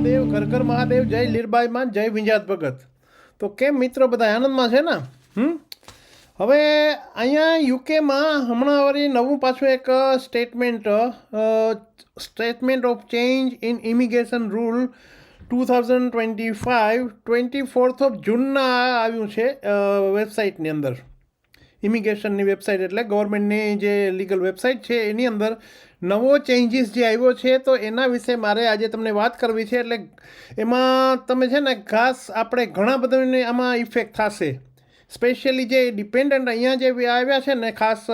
મહાદેવ ઘર ઘર મહાદેવ, જય લીરબાઈમાં જય વિંજાત ભગત. તો કેમ મિત્રો બધા આનંદમાં છે ને? હમ? હવે અહીંયા યુકેમાં હમણાં વળી નવું પાછું એક statement statement of change in immigration rule two thousand twenty five twenty fourth of જૂનના આવ્યું છે વેબસાઇટની અંદર. ઇમિગ્રેશનની વેબસાઇટ એટલે ગવર્મેન્ટની જે લીગલ વેબસાઇટ છે, એની અંદર નવો ચેન્જીસ જે આવ્યો છે, તો એના વિશે મારે આજે તમને વાત કરવી છે. એટલે એમાં તમે છે ને, ખાસ આપણે ઘણા બધાને આમાં ઇફેક્ટ થશે. સ્પેશિયલી જે ડિપેન્ડન્ટ અહીંયા જે આવ્યા છે ને, ખાસ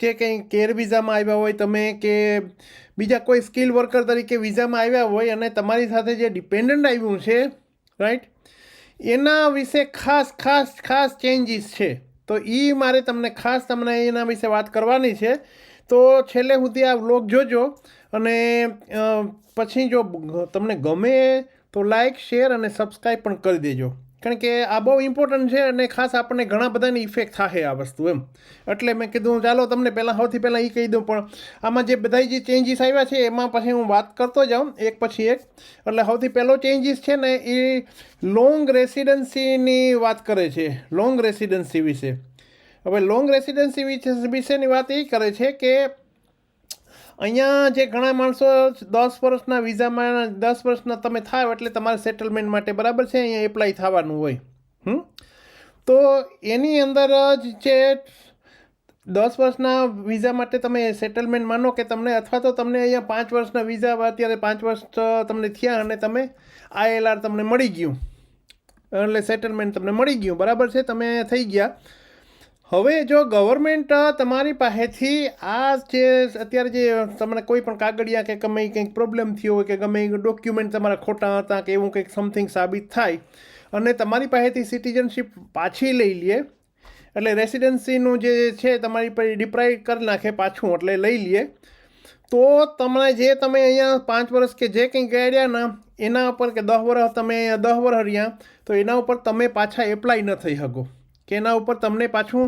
જે કંઈ કેર વિઝામાં આવ્યા હોય, તમે કે બીજા કોઈ સ્કિલ વર્કર તરીકે વિઝામાં આવ્યા હોય અને તમારી સાથે જે ડિપેન્ડન્ટ આવ્યું છે રાઈટ એના વિશે ખાસ ખાસ ખાસ ચેન્જીસ છે. તો એ મારે તમને ખાસ તમને એના વિશે વાત કરવાની છે. તો છેલ્લે સુધી આ વ્લોગ જોજો અને પછી જો તમને ગમે તો લાઈક, શેર અને સબસ્ક્રાઈબ પણ કરી દેજો. કારણ કે આ બહુ ઇમ્પોર્ટન્ટ છે અને ખાસ આપણને ઘણા બધાની ઇફેક્ટ થાય આ વસ્તુ એમ. એટલે મેં કીધું, ચાલો, તમને પહેલાં સૌથી પહેલાં એ કહી દઉં, પણ આમાં જે બધા જે ચેન્જીસ આવ્યા છે, એમાં પછી હું વાત કરતો જાઉં, એક પછી એક. એટલે સૌથી પહેલો ચેન્જીસ છે ને એ લોંગ રેસિડન્સીની વાત કરે છે લોંગ રેસિડન્સી વિશે. હવે લોંગ રેસિડન્સી વિશે વિશેની વાત એ કરે છે કે અહીંયા જે ઘણા માણસો દસ વર્ષના વિઝામાં, દસ વર્ષના તમે થાવ એટલે તમારે સેટલમેન્ટ માટે બરાબર છે, અહીંયા એપ્લાય થવાનું હોય. હમ? તો એની અંદર જ જે દસ વર્ષના વિઝા માટે તમે સેટલમેન્ટ માનો કે તમને, અથવા તો તમને અહીંયા પાંચ વર્ષના વિઝા અત્યારે પાંચ વર્ષ તમને થયા અને તમે આઈએલઆર તમને મળી ગયું. એટલે સેટલમેન્ટ તમને મળી ગયું. બરાબર છે? તમે થઈ ગયા. હવે જો ગવર્મેન્ટ તમારી પાસેથી આ જે અત્યારે જે તમને કોઈ પણ કાગળિયા કે ગમે કંઈક પ્રોબ્લેમ થયો હોય કે ગમે ડોક્યુમેન્ટ તમારા ખોટા હતા કે એવું કંઈક સમથિંગ સાબિત થાય, અને તમારી પાસેથી સિટીઝનશીપ પાછી લઈ લે, એટલે રેસિડેન્સીનું જે છે તમારી પર ડિપ્રાઇવ કરી નાખે પાછું, એટલે લઈ લઈએ તો તમને જે તમે અહીંયા પાંચ વર્ષ કે જે કંઈ ગયા ને, એના ઉપર કે દસ વર્ષ તમે, દસ વર્ષ રહ્યા, તો એના ઉપર તમે પાછા એપ્લાય ન થઈ શકો. કે એના ઉપર તમને પાછું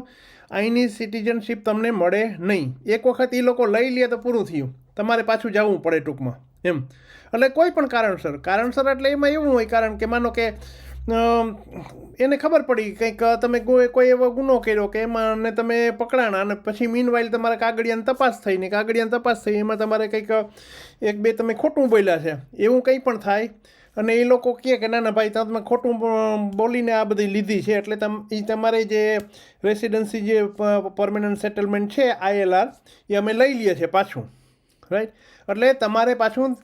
અહીંની સિટીઝનશીપ તમને મળે નહીં. એક વખત એ લોકો લઈ લે તો પૂરું થયું. તમારે પાછું જવું પડે ટૂંકમાં. એમ. એટલે કોઈ પણ કારણસર કારણસર એટલે એમાં એવું હોય, કારણ કે માનો કે એને ખબર પડી કંઈક તમે કોઈ કોઈ એવો ગુનો કર્યો કે એમાં ને તમે પકડાણા અને પછી મીનવાઇલ તમારા કાગળિયાની તપાસ થઈ ને કાગળિયાની તપાસ થઈ, એમાં તમારે કંઈક એક બે તમે ખોટું બોલ્યા છે. એવું કંઈ પણ થાય. અને એ લોકો કહે કે, ના ના, ભાઈ તમે ખોટું બોલીને આ બધી લીધી છે. એટલે તમ એ તમારે જે રેસિડન્સી જે પરમેનન્ટ સેટલમેન્ટ છે આઈએલઆર એ અમે લઈ લઈએ છીએ પાછું રાઈટ એટલે તમારે પાછું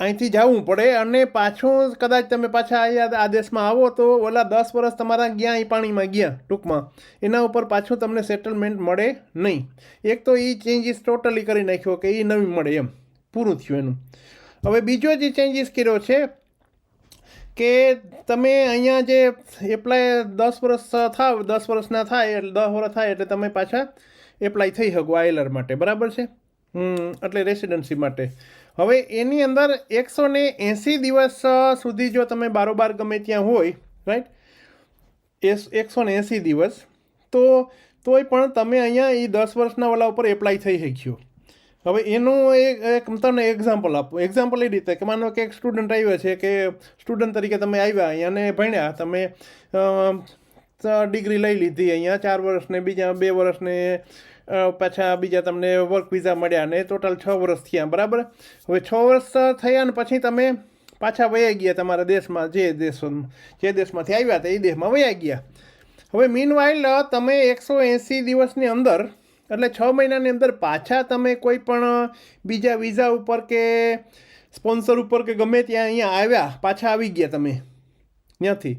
અહીંથી જવું પડે અને પાછું કદાચ તમે પાછા અહીંયા આ દેશમાં આવો તો ઓલા દસ વર્ષ તમારા ગયા એ પાણીમાં ગયા ટૂંકમાં. એના ઉપર પાછું તમને સેટલમેન્ટ મળે નહીં. એક તો એ ચેન્જીસ ટોટલી કરી નાખ્યો કે એ નવી મળે એમ. પૂરું થયું એનું. હવે બીજો જે ચેન્જીસ કર્યો છે કે તમે અહીંયા જે એપ્લાય દસ વર્ષ થાવ દસ વર્ષના થાય એટલે, દસ વર્ષ થાય એટલે તમે પાછા એપ્લાય થઈ શકો આઈલર માટે. બરાબર છે? એટલે રેસિડન્સી માટે. હવે એની અંદર એકસો ને એંસી દિવસ સુધી જો તમે બારોબાર ગમે ત્યાં હોય રાઈટ એસ, એકસો ને એંસી દિવસ, તો, તોય પણ તમે અહીંયા એ દસ વર્ષના વાલા ઉપર એપ્લાય થઈ શક્યો. હવે એનું એક તમને એક્ઝામ્પલ આપું. એક્ઝામ્પલ એ રીતે કે માનો કે એક સ્ટુડન્ટ આવ્યો છે કે સ્ટુડન્ટ તરીકે તમે આવ્યા અહીંયા અને ભણ્યા. તમે ડિગ્રી લઈ લીધી અહીંયા ચાર વર્ષને બીજા બે વર્ષને પાછા બીજા તમને વર્ક વિઝા મળ્યા ને ટોટલ છ વર્ષ થયા, બરાબર? હવે છ વર્ષ થયા ને પછી તમે પાછા વયા ગયા તમારા દેશમાં, જે દેશ જે દેશમાંથી આવ્યા હતા એ દેશમાં વયા ગયા. હવે મીનવાઇલ તમે એકસો એંસી દિવસની અંદર એટલે છ મહિનાની અંદર પાછા તમે કોઈ પણ બીજા વિઝા ઉપર કે સ્પોન્સર ઉપર કે ગમે ત્યાં અહીંયા આવ્યા, પાછા આવી ગયા તમે, ત્યાંથી.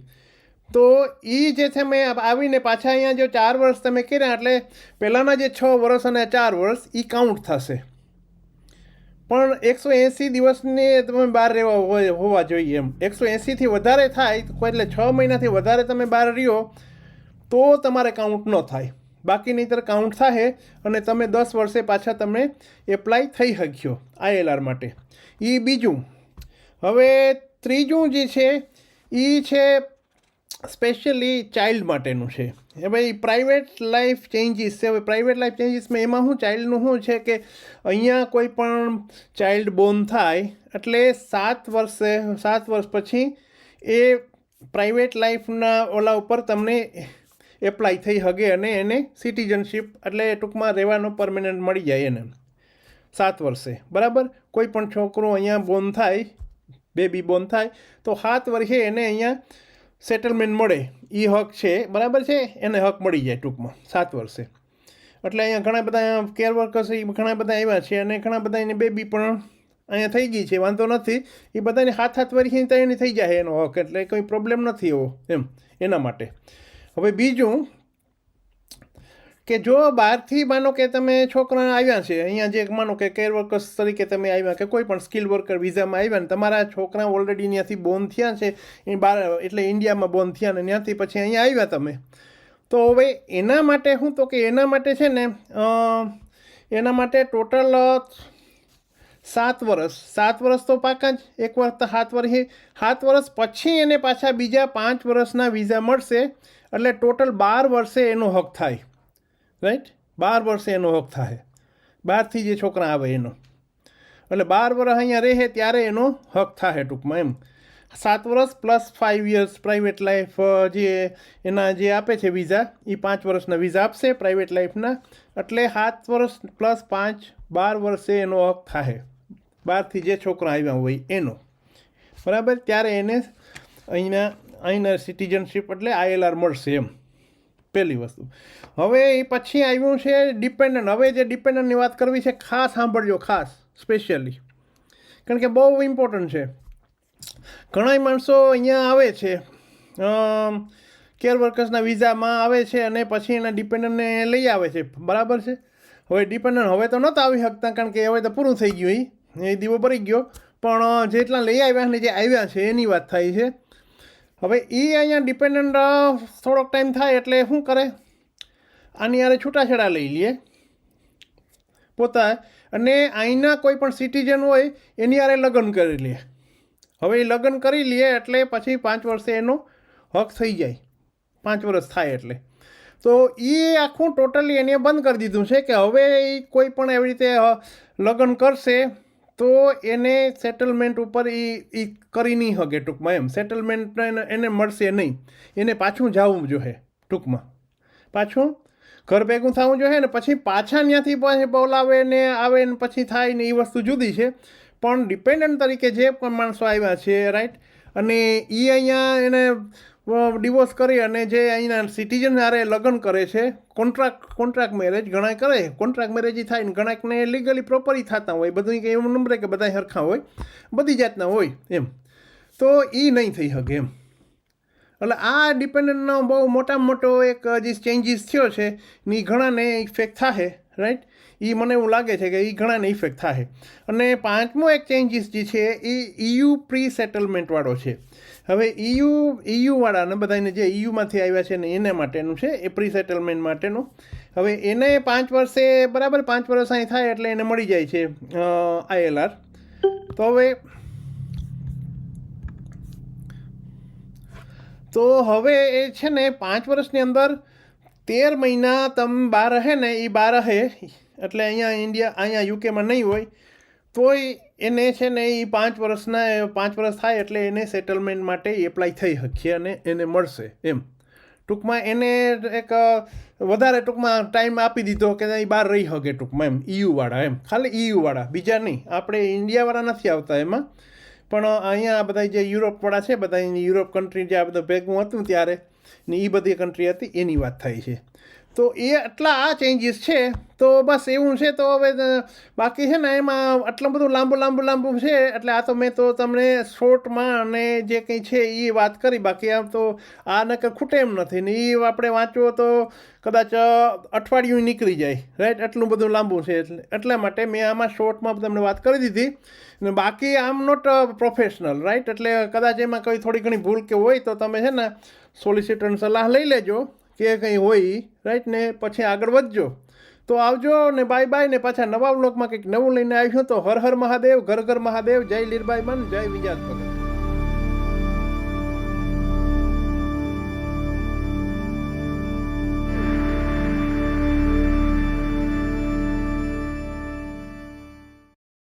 તો એ જે છે મેં આવીને પાછા અહીંયા જો ચાર વર્ષ તમે કર્યા, એટલે પહેલાંના જે છ વર્ષ અને ચાર વર્ષ એ કાઉન્ટ થશે. પણ એકસો એંસી દિવસને તમે બહાર રહેવા હોવા જોઈએ એમ. એકસો એંસીથી વધારે થાય એટલે છ મહિનાથી વધારે તમે બહાર રહ્યો, તો તમારે કાઉન્ટ ન થાય. બાકી નહીંતર કાઉન્ટ થશે અને તમે દસ વર્ષે પાછા તમે એપ્લાય થઈ શક્યો આઈએલઆર માટે. એ બીજું. હવે ત્રીજું જે છે એ છે સ્પેશિયલી ચાઇલ્ડ માટેનું છે. એ ભાઈ પ્રાઇવેટ લાઈફ ચેન્જીસ છે. હવે પ્રાઇવેટ લાઈફ ચેન્જીસમાં એમાં શું ચાઇલ્ડનું શું છે કે અહીંયા કોઈ પણ ચાઇલ્ડ બોર્ન થાય એટલે સાત વર્ષે, સાત વર્ષ પછી એ પ્રાઇવેટ લાઈફના ઓલા ઉપર તમને એપ્લાય થઈ શકે અને એને સિટીઝનશીપ એટલે ટૂંકમાં રહેવાનો પરમેનન્ટ મળી જાય એને. સાત વર્ષે. બરાબર? કોઈ પણ છોકરો અહીંયા બોર્ન થાય બેબી બોર્ન થાય, તો સાત વર્ષે એને અહીંયા સેટલમેન્ટ મળે. એ હક છે. બરાબર છે? એને હક મળી જાય ટૂંકમાં. સાત વર્ષે. એટલે અહીંયા ઘણા બધા કેર વર્કર્સ એ ઘણા બધા આવ્યા છે અને ઘણા બધા એની બેબી પણ અહીંયા થઈ ગઈ છે. વાંધો નથી. એ બધાને હાથ હાથ વર્ષની તો એની થઈ જાય એનો હક. એટલે કોઈ પ્રોબ્લેમ નથી એવો એમ. એના માટે. હવે બીજું કે જો બહારથી માનો કે તમે છોકરા આવ્યા છે, અહીંયા જે માનો કે કેર વર્કર્સ તરીકે તમે આવ્યા કે કોઈ પણ સ્કિલ વર્કર વિઝામાં આવ્યા ને તમારા છોકરા ઓલરેડી ત્યાંથી બોર્ન થયા છે, એ બહાર એટલે ઇન્ડિયામાં બોર્ન થયા ને ત્યાંથી પછી અહીંયા આવ્યા તમે. તો હવે એના માટે હું તો કે એના માટે છે ને એના માટે ટોટલ સાત વર્ષ સાત વર્ષ તો પાકા જ, એક વર્ષ તો સાત વર્ષે સાત વર્ષ પછી એને પાછા બીજા પાંચ વર્ષના વિઝા મળશે. એટલે ટોટલ બાર વર્ષે એનો હક થાય. રાઈટ બાર વર્ષે એનો હક થાય. બહારથી જે છોકરા આવે એનો. એટલે બાર વર્ષ અહીંયા રહે ત્યારે એનો હક થાય ટૂંકમાં એમ. સાત વર્ષ plus five years private life જે એના જે આપે છે વિઝા એ પાંચ વર્ષના વિઝા આપશે પ્રાઇવેટ લાઈફના એટલે સાત વર્ષ પ્લસ પાંચ, બાર વર્ષે એનો હક થાય. બહારથી જે છોકરા આવ્યા હોય એનો. બરાબર? ત્યારે એને અહીંના અહીંના સિટીઝનશીપ એટલે આઈએલઆર મળશે એમ. પહેલી વસ્તુ. હવે એ પછી આવ્યું છે ડિપેન્ડન્ટ હવે જે ડિપેન્ડન્ટની વાત કરવી છે, ખાસ સાંભળજો, ખાસ સ્પેશિયલી કારણ કે બહુ ઇમ્પોર્ટન્ટ છે. ઘણાય માણસો અહીંયા આવે છે કેર વર્કર્સના વિઝામાં આવે છે અને પછી એના ડિપેન્ડન્ટને લઈ આવે છે. બરાબર છે? હવે ડિપેન્ડન્ટ હવે તો નહોતા આવી શકતા, કારણ કે હવે તો પૂરું થઈ ગયું એ દીવો ભરી ગયો. પણ જેટલા લઈ આવ્યા ને જે આવ્યા છે, એની વાત થાય છે. હવે એ અહીંયા ડિપેન્ડન્ટ થોડોક ટાઈમ થાય એટલે શું કરે? આની યારે છૂટાછેડા લઈ લઈએ પોતા અને અહીંના કોઈ પણ સિટીઝન હોય, એની યારે લગ્ન કરી લે. હવે એ લગ્ન કરી લે એટલે પછી પાંચ વર્ષે એનો હક થઈ જાય. પાંચ વર્ષ થાય એટલે. તો એ આખું ટોટલી એને બંધ કરી દીધું છે કે હવે એ કોઈ પણ એવી રીતે લગ્ન કરશે. તો એને સેટલમેન્ટ ઉપર એ એ કરી નહીં શકે ટૂંકમાં એમ. સેટલમેન્ટ એને મળશે નહીં. એને પાછું જવું જોઈએ ટૂંકમાં. પાછું ઘર ભેગું થવું જોઈએ ને પછી પાછા ત્યાંથી પછી બોલાવે ને આવે ને પછી થાય ને એ વસ્તુ જુદી છે. પણ ડિપેન્ડન્ટ તરીકે જે પણ માણસો આવ્યા છે રાઈટ અને એ અહીંયા એને ડિવોર્સ કરી અને જે અહીંના સિટીઝન હારે લગ્ન કરે છે કોન્ટ્રાક્ટ કોન્ટ્રાક્ટ મેરેજ ઘણા કરે કોન્ટ્રાક્ટ મેરેજ થાય ને ઘણાકને લીગલી પ્રોપરી થતા હોય બધું કંઈ એવું નંબરે કે બધા સરખા હોય, બધી જાતના હોય, એમ. તો એ નહીં થઈ શકે એમ. એટલે આ ડિપેન્ડન્ટનો બહુ મોટામાં મોટો એક જે ચેન્જીસ થયો છે, ને એ ઘણાને ઇફેક્ટ થાય રાઈટ એ મને એવું લાગે છે કે એ ઘણાને ઇફેક્ટ થાય અને પાંચમો એક ચેન્જીસ જે છે એ ઇયુ પ્રી સેટલમેન્ટવાળો છે. હવે ઇયુ ઇયુવાળાને બધાને જે ઇયુમાંથી આવ્યા છે ને એના માટેનું છે, એ પ્રી સેટલમેન્ટ માટેનું. હવે એને પાંચ વર્ષે, બરાબર પાંચ વર્ષ અહીં થાય એટલે એને મળી જાય છે આઈએલઆર તો હવે તો હવે એ છે ને પાંચ વર્ષની અંદર તેર મહિના તમે બહાર રહે ને એ બહાર રહે એટલે અહીંયા ઇન્ડિયા અહીંયા યુકેમાં નહીં હોય. તોય એને છે ને એ પાંચ વર્ષના, પાંચ વર્ષ થાય એટલે એને સેટલમેન્ટ માટે એપ્લાય થઈ શકીએ અને એને મળશે, એમ. ટૂંકમાં એને એક વધારે ટૂંકમાં ટાઈમ આપી દીધો કે એ બહાર રહી શકે ટૂંકમાં, એમ ઈયુવાળા એમ. ખાલી ઈયુવાળા બીજા નહીં. આપણે ઇન્ડિયાવાળા નથી આવતા એમાં. પણ અહીંયા બધા જે યુરોપવાળા છે, બધા યુરોપ કન્ટ્રી જે આ બધું ભેગું હતું ત્યારે, ને એ બધી કન્ટ્રી હતી, એની વાત થાય છે. તો એ આટલા આ ચેન્જીસ છે. તો બસ એવું છે, તો હવે બાકી છે ને એમાં આટલું બધું લાંબુ લાંબુ લાંબુ છે, એટલે આ તો મેં તો તમને શોર્ટમાં અને જે કંઈ છે એ વાત કરી. બાકી આમ તો આ નકર ખૂટે એમ નથી. ને એ આપણે વાંચવો તો કદાચ અઠવાડિયું નીકળી જાય. રાઈટ આટલું બધું લાંબુ છે, એટલે, એટલા માટે મેં આમાં શોર્ટમાં તમને વાત કરી દીધી. ને બાકી આમ નોટ પ્રોફેશનલ રાઈટ એટલે કદાચ એમાં કોઈ થોડી ઘણી ભૂલ કે હોય તો તમે છે ને સોલિસિટરની સલાહ લઈ લેજો. કે કંઈ હોય રાઈટ ને પછી આગળ વધજો. તો આવજો ને બાય બાય ને પાછા નવા બ્લોગમાં કંઈક નવું લઈને આવ્યું તો હર હર મહાદેવ, ઘર ઘર મહાદેવ, જય લીરબાઈ મન, જય વિજાત ભગત